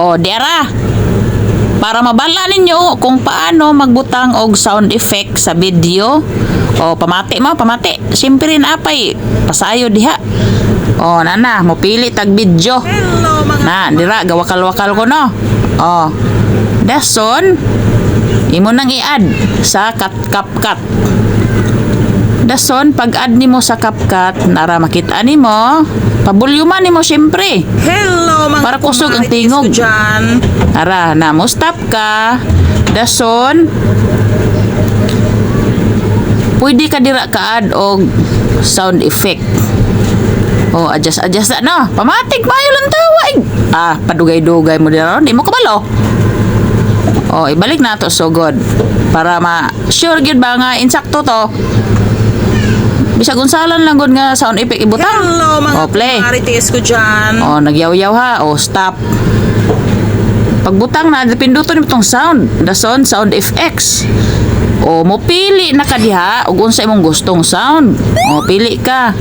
O, dera. Para mabala ninyo kung paano magbutang og sound effect sa video. O, pamati mo, pamati. Siyempre rin apay. Pasayo diha. O, nana, mopili tag video. Hello mga Na, dira, gawakal-wakal ko no. O, dason, imo nang i-add sa kat kap kat. Dason, pag-add nimo sa CapCut, nara makita nimo, pabulyuman nimo syempre. Hello mga Para kusog ang tingog. ko dyan. Ara, na mo stop ka. Dason, pwede ka dira ka-add og sound effect. Oh, adjust adjust na no. Pamatik mayo lang tawa. Ah, padugay-dugay mo dira, di mo kabalo. Oh, ibalik na to so good. Para ma sure gyud ba nga insakto to. Bisag unsalan lang gud nga sound effect ibutang. Hello mga Oh, play. kumarites ko dyan. Oh, nagyaw-yaw ha. Oh, stop. Pagbutang na, pinduto ni itong sound. The sound, sound FX. O, mo pili na ka diha ug unsa imong gustong sound. O, pili ka.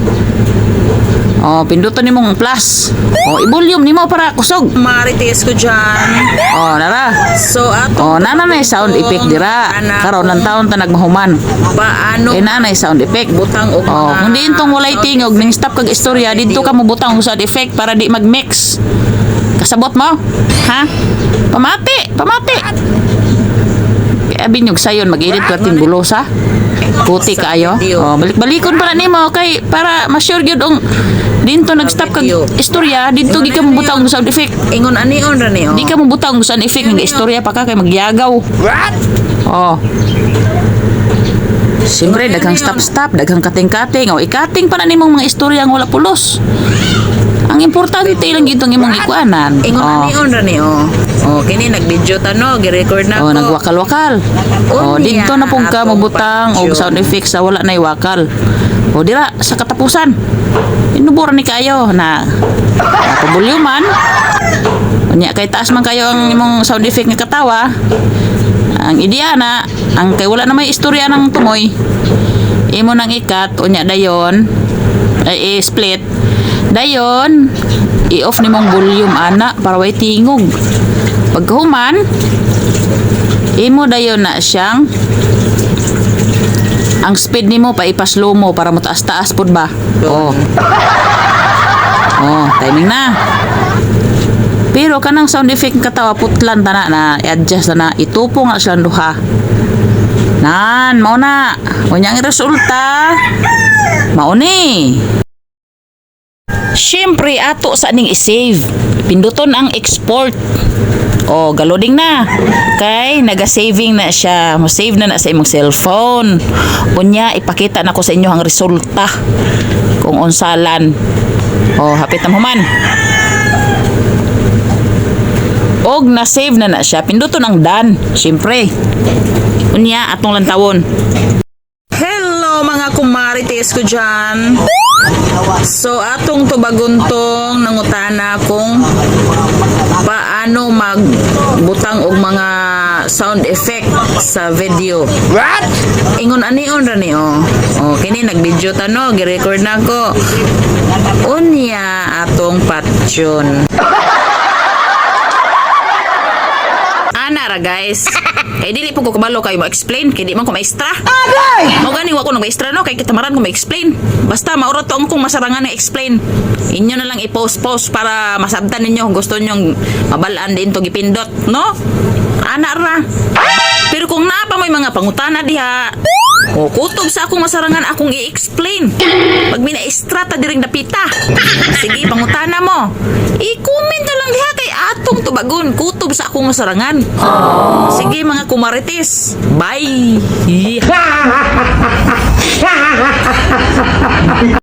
O, pinduto ni mong plus. O, i-volume nimo para kusog. Kumarites ko dyan. O, nara. So ato O, nana na sound effect dira. Karon ng taon ta nagmahuman. paano Kay nanay sound effect. butang og Oh, mga kung di intong walay tingog ning stop kag istorya dito ka mubutang og sound effect para di mag-mix. Kasabot mo? Ha? Pamati, pamati. Kaya binyog sayon mag-edit ka ting gulosa. Puti Sa kaayo. Oh, balik-balikon para nimo kay para ma-sure gyud ong dito nag-stop kag istorya dito gi ka mubutang sound effect. Ingon ani on ra ni. Di ka mubutang sound effect nga istorya pa ka kay magyagaw. What? Oh. Siyempre, daghang stop-stop, daghang kating-kating. O, ikating pa na nimong mga istorya ang wala pulos. Ang importante lang itong imong ikuanan. Ingon Oh, ani on ni oh. Oh, kini nag-video ta no, gi-record na oh, ko. nagwakal-wakal. Oh, dito na pong ka atong mabutang og sound effects sa wala na iwakal. O, dira, sa katapusan. Inubura ni kayo na pabulyuman. Unya, kay taas man kayo ang imong sound effect nga katawa. Ang ideya na, ang kay wala na may istorya ng tumoy. Imo nang ikat, unya dayon, ay i-split. Dayon, i-off nimong volume ana para way tingog. Paghuman, imo dayon na siyang ang speed nimo pa ipaslow mo para mo taas-taas pud ba. Oh. Oh, timing na. Pero kanang sound effect katawa putlan tana na i-adjust na itupo nga silang duha. Nan, mao na. Unyang resulta. Mao ni. Siyempre, ato sa ning i-save. Pinduton ang export. O, galoding na. Kay, naga-saving na siya. Mo-save na na sa imong cellphone. Unya, ipakita na ko sa inyo ang resulta. Kung unsalan. O, hapit na human. Og na-save na na siya. Pinduton ang done. Siyempre. Unya, atong lantawon. Hello mga kumarites ko dyan. So atong tubaguntong nangutana kung paano magbutang og mga sound effect sa video. What? Ingon ani on ra ni oh. Oh, kini nag-video ta no, gi-record na ko. Unya atong patyon. Ana ra guys. Kay dili po ko kabalo kayo mo-explain kay di man ko maestra. Agay! Mo gani wa ko nang maestra no kay kitamaran ko ma-explain. Basta mauro to kung masarangan na explain. Inyo na lang i-post post para masabtan ninyo kung gusto nyong mabalaan din to gipindot, no? Ana ra. Pero kung naa pa may mga pangutana diha, o kutob sa akong masarangan akong i-explain. Pag minaestra ta diring dapita. Sige, pangutana mo. I-comment na tubagon kutob sa akong masarangan. Sige mga kumarites. Bye.